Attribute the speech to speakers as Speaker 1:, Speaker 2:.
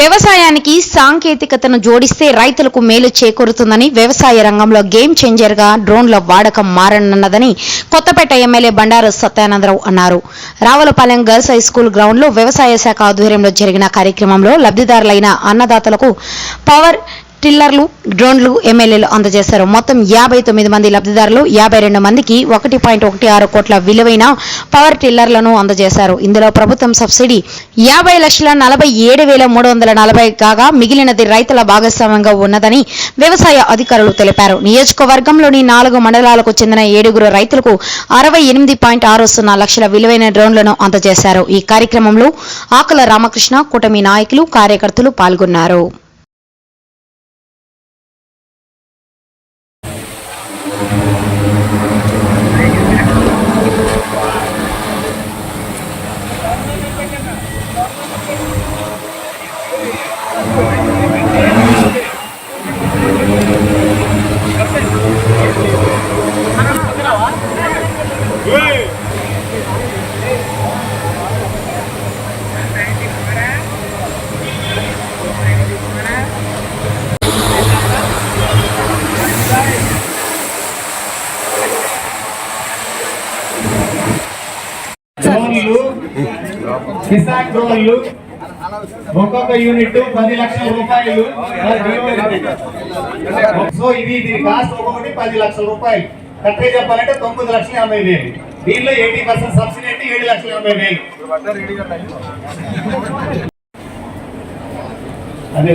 Speaker 1: వ్యవసాయానికి సాంకేతికతను జోడిస్తే రైతులకు మేలు చేకూరుతుందని వ్యవసాయ రంగంలో గేమ్ చేంజర్గా డ్రోన్ల వాడకం మారనున్నదని కొత్తపేట ఎమ్మెల్యే బండారు సత్యానందరావు అన్నారు. రావులపాలెం గర్ల్స్ హై స్కూల్ గ్రౌండ్లో వ్యవసాయ శాఖ ఆధ్వర్యంలో జరిగిన కార్యక్రమంలో లబ్ధిదారులైన అన్నదాతలకు పవర్ టిల్లర్లు డ్రోన్లు ఎమ్మెల్యేలు అందజేశారు. మొత్తం యాభై తొమ్మిది మంది లబ్ధిదారులు యాభై రెండు మందికి ఒకటి పాయింట్ ఒకటి ఆరు కోట్ల విలువైన పవర్ టిల్లర్లను అందజేశారు. ఇందులో ప్రభుత్వం సబ్సిడీ యాభై లక్షల నలభై ఏడు వేల మూడు వందల నలభై కాగా మిగిలినది రైతుల భాగస్వామ్యంగా ఉన్నదని వ్యవసాయ అధికారులు తెలిపారు. నియోజకవర్గంలోని నాలుగు మండలాలకు చెందిన ఏడుగురు రైతులకు అరవై ఎనిమిది పాయింట్ ఆరు సున్నా లక్షల విలువైన డ్రోన్లను అందజేశారు. ఈ కార్యక్రమంలో ఆకుల రామకృష్ణ కూటమి నాయకులు కార్యకర్తలు పాల్గొన్నారు. Thank you.
Speaker 2: డ్రోన్లు కిసాన్ డ్రోన్లు ఒక్కొక్క యూనిట్ పది లక్షల రూపాయలు. సో ఇది దీని కాస్ట్ ఒక్కొక్కటి పది లక్షల రూపాయలు. కరెక్ట్గా చెప్పాలంటే తొమ్మిది లక్షల యాభై వేలు. దీనిలో ఎయిటీ పర్సెంట్ సబ్సిడీ అంటే ఏడు లక్షల యాభై వేలు. అదే.